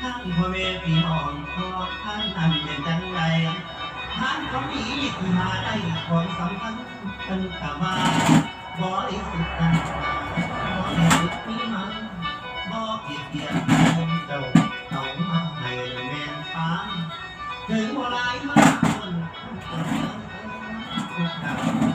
ทั้งพ่อแม่พี่น้องขอท่านนั้นเป็นจังไรท่านก็มีที่หาได้ความสำคัญตั้งแต่ว่าบริสุทธิ์ตั้งบริสุทธิ์มีมันบ่เกียดเกียจคนเจ้าเขามาให้แม่นฟ้าถึงบ่หลายมากคนคนเดียวทุกดับทานเป็น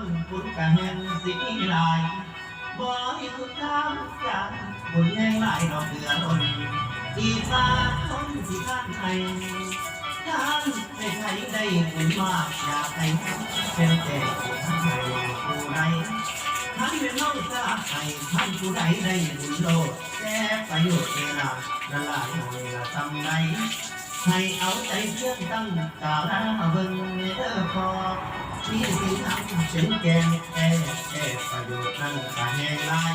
นบุญกะแห่งสิหลายบ่ให้สุดทางจากบุญแห่งหลายดอกเดือล้นอีสานคนที่ท่านให้ท่านให้ใครได้บุญมากอยากให้เป็นแต่ท่านให้ผู้ใดท่านเป็นน้องสาวให้ท่านผู้ใดได้บุญโลดแก้ประโยชน์เวลาละลายหน่อยละทำไงให้เอาใจเชื่อตั้งตาลาเบิ่งเด้อพอ ที่สิทำเป็นแกงแก่แก่ประโยชน์นั่งกะแหงหลาย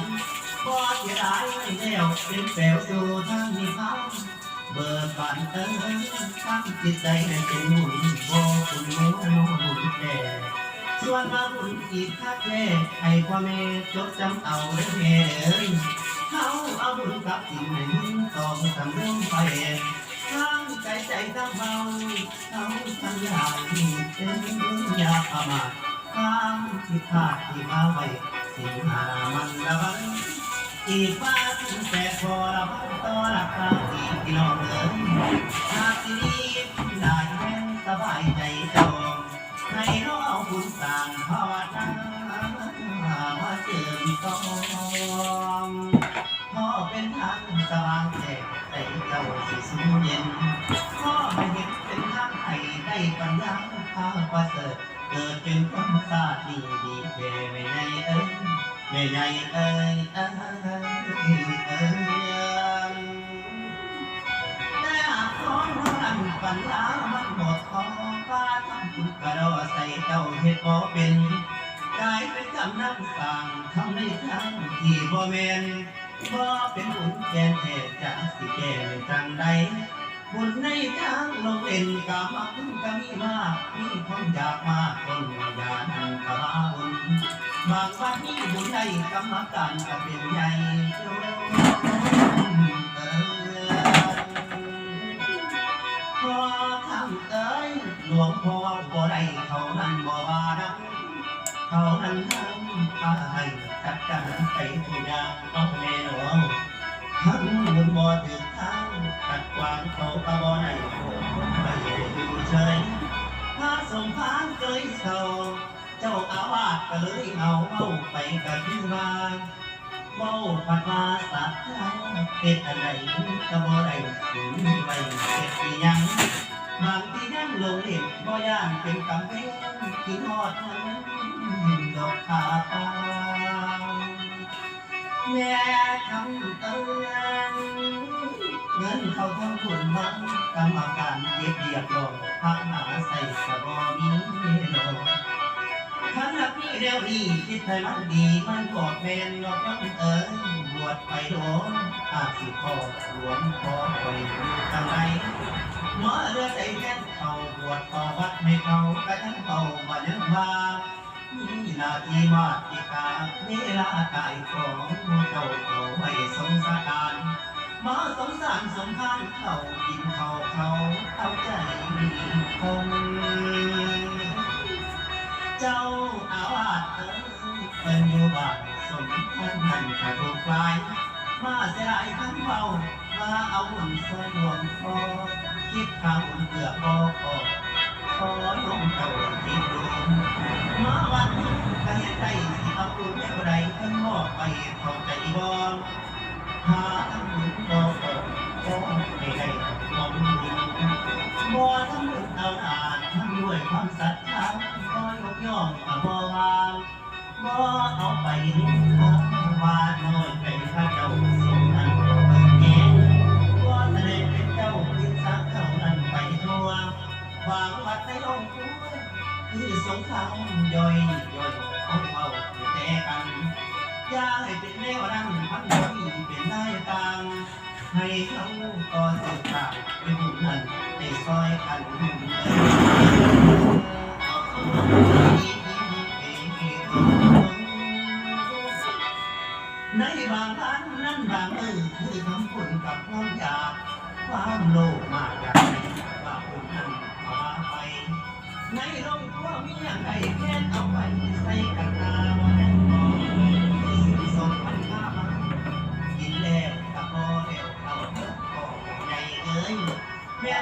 บ่เสียดายไม่แล้วเป็นแปลวสู่ทางนิพพาเบิดบานเอิ้นตั้งจิตใจให้เป็นหมุนบ่คุณหมูหมุนแก่ส่วนมาบุญอีกคักแน่ให้พ่อแม่จดจำเอาเด้แม่เด้อเขาเอาบุญกับสิ่งหนึ่งต้องสำเร็จไป ข้างใจใจตั้งเบาเขาสัญญาที่เป็นยาประมาทข้ามที่พลาดที่มาไว้สิ่งหามันระวังอีฟ้าถึงแต่พอระวังต่อหลักตาที่พี่น้องเอ๋ยหากที่ได้แม่นสบายใจจองให้เราเอาบุญสร้างภาวนามาเจิมต้อง พ่อเป็นทางสว่างแจ้งใจเจ้าสิสุมเย็น พ่อไม่เห็นเป็นทางให้ได้ปัญญาข้าประเสริฐเกิดเป็นคนศาติดีดีแค่ไม่ใหญ่เอ้ยไม่ใหญ่เอ้ยเอ้ยเอ้ยแต่หากคนนั้นปัญญามันหมดพอฟ้าทำคุณกระโดดใส่เจ้าเฮ็ดบ่เป็นกลายเป็นกำนังสั่งทำในทางที่บ่แม่น บ่เป็นบุญแก่แท้จะสิแก่จังใดบุญในทางลงเล่นกามาพึ่งก็มีมากมีคนอยากมาคนอยากนั่งกะมาบุญบางวันนี้บุญใดกรรมการก็เป็นใหญ่พอทำเอ้ยหลวงพ่อบ่ได้เขานั้น การไทุกอย่างต้องแม่หลวงทั้งบุญบ่ถึงทางขัดขวางเขาก็บ่อไม่ได้อยู่เฉยพระสงฆ์พานเคยเศร้าเจ้าอาวาสก็เลยเอาเอาไปกับที่ว่าเมาปัดมาสัตว์เป็นอะไรก็บ่ได้สูญไปเก็บอีหยังบางที่ยังลงเล็บบ่ย่านเป็นกำแพงกินหอดนั้นดอกขาตา แม่ทำตือนเงินเขาทั้งทุนมันกรรมการเก็บเรียบร้อยพักหาใส่สบอมีโลขันหักนี่เดียวดีคิดให้มันดีมันบอกแมนนอกน้ำเอิญบวชไปโดนอาสิพ่อหลวงพ่อไปอยทางไหนหมอเรือใจแน่นเขาปวดคอวัดไม่เขากระทั่งเขามาเนื้อมา นาทีมาติกาเวลาตายของเจ้าเขาไว้สงสารมาสงสารสงครามเขากินเขาเขาเอาใจคงเจ้าอาวาสเป็นอยู่บ้านสมท่านนั่นกระถูกไฟมาเสียดายทั้งเบามาเอาบุญส่นรวมพอคิดทางบุญเกือบพอพอขอลงเจ้าคิดดูมาวันนี้ก็เห็นใจสิเอาบุญเท่าใดเพิ่นมอ บไปเข้าใจบ่หาทั้งบุญบ่พอขอให้ได้มองบุญบ่ทั้งบุญเอาอ่านทั้งด้วยความศรัทธาขอยกย่องก็บ่วางบ่เอาไปนินทาว่าน้อย ให้เขาก็สืบามเป็นบุญนั้นให้ซอยกันเออในบางครั้งนั้นบางมือคือทำคุณกับความอยากความโลภมากอยากให้ว่าคุณนั้นเอามาไป ในโรงครัวมีอย่างไรแค่เอาไปใส่กระตา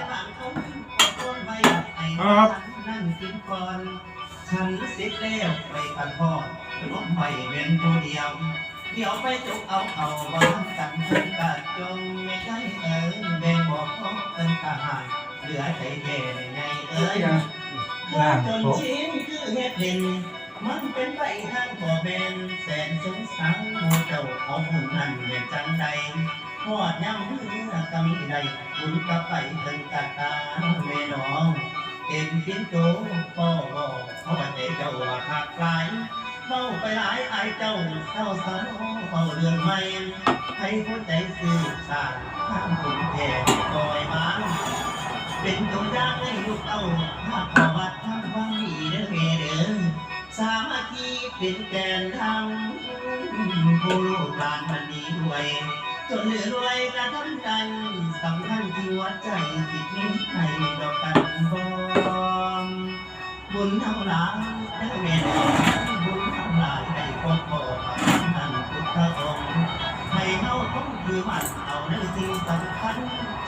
แม่บางคนก็ต้นไว้ให้ฉันนั่งกินก่อนฉันเสร็จแล้วไปกันพ่อลบไปเว้นผู้เดียวเดี๋ยวไปจุกเอาเอาบ้านกันเพิ่นกะจงไม่ใช่เอิญแบ่งบอกของเอิญทหารเหลือใจแก่ในเอ้ยจนชิ้นคือเฮ็ดเห็นมันเป็นไปทางบ่แม่นแสนสงสารหมู่เจ้าเอาหุ่นนั้นเป็นจังใด ทอดย่ำมือก็มีใดบุญก็ไปเพิ่นกะตาแม่น้องเอ็นพินโตพ่อบอกเขาว่าเจ้าว่าหักหลายเมาไปหลายไอเจ้าเศร้าสารเฝ้าเรื่องใหม่ให้คนใจซื่อสารข้ามคุณแท่คอยมันเป็นตัวย่างให้ลูกเต้าถ้าขอวัดทำความดีเด้อเมเด้อสามัคคีเป็นแกนทำผู้ลูกหลานมันดีด้วย จนเหลือรวยกระทำกันสำคัญที่หัวใจติดนิ้ให้ดอกกันบอมบุญทั้งหลายเด้อเมเด้อบุญทั้งหลายให้พ่อพ่อพระท่านพุทธองค์ให้เฮาต้องคือมันเอาในสิ่งสำคัญ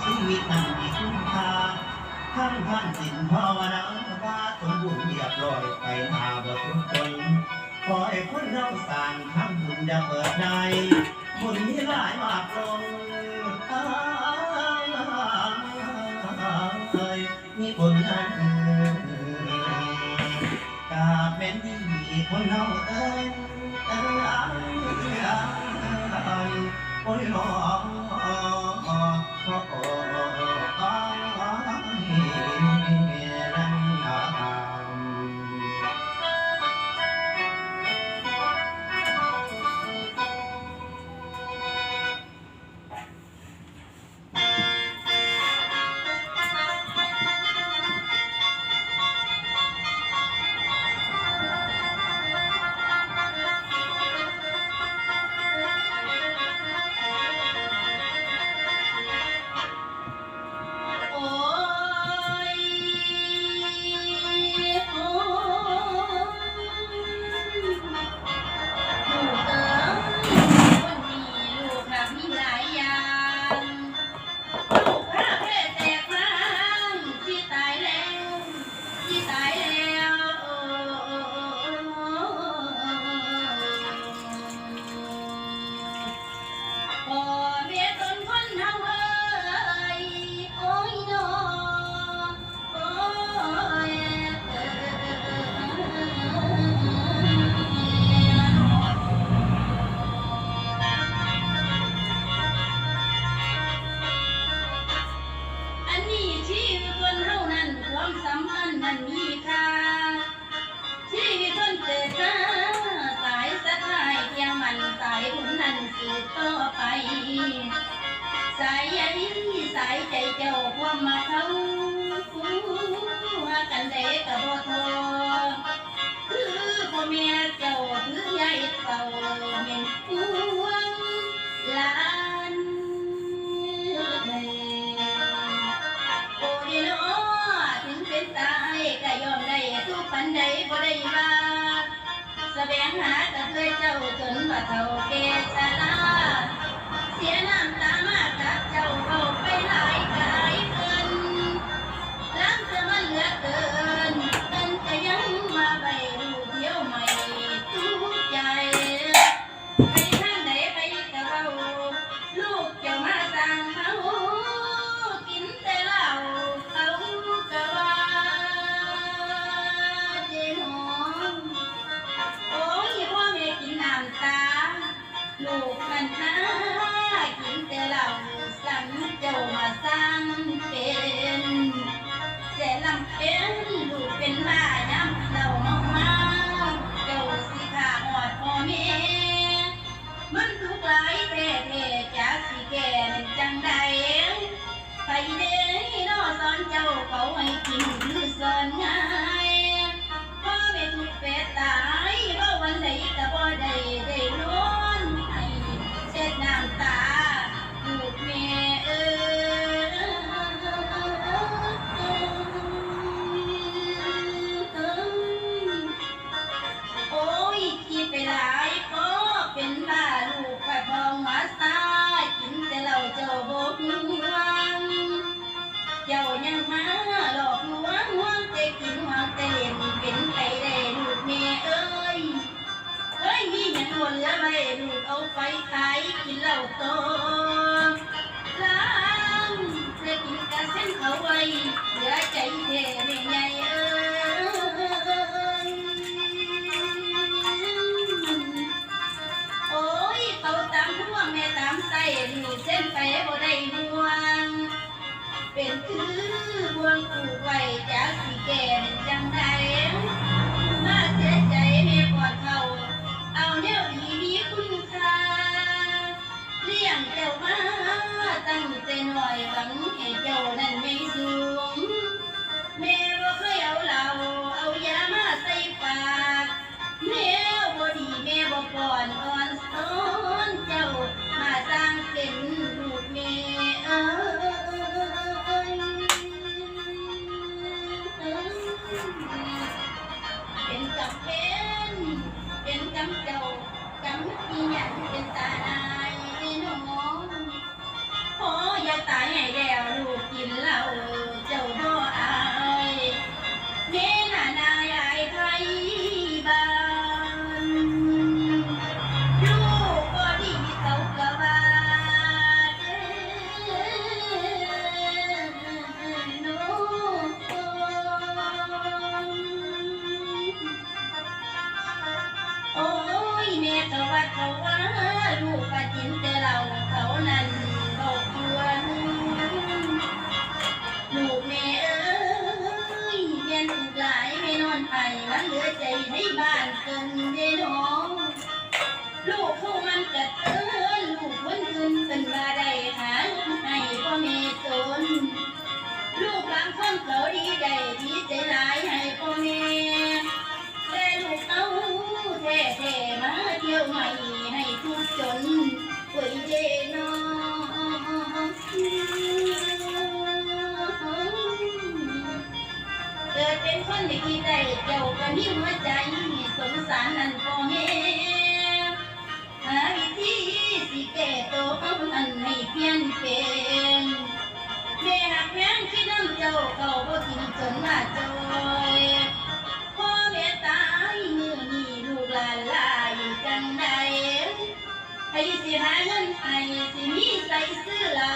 ชีวิตนั้นมีคุณค่าทั้งท่านสินภาวนาว่าสมบูรณ์เรียบร้อยไปหาบ่ทุกคน ขอให้คนเราสร้างทำบุญอย่าเปิดในบุญที่หลายมากลงเอ้ยมีบุญนั้นกาเป็นที่คนเราเอ้ยเอ้ยโอ้ยน้อ rồi vẫn hẹn chầu đành mây xưa nila ginlaw นได้กินได้เกี่ยวกันที่หัวใจสงสารนั่นก็เฮหาวิธีสิแก้ตัวเอาอันให้เพี้ยนเป็นแม่หักแม่งคิดน้ำเจ้าเก่าบ่กินจนมาจอยพ่อแม่ตายมือนี่ลูกหลานลายจังใดไอ้สิหาเงินใอ้สิมีใส่ซื้อเหล้า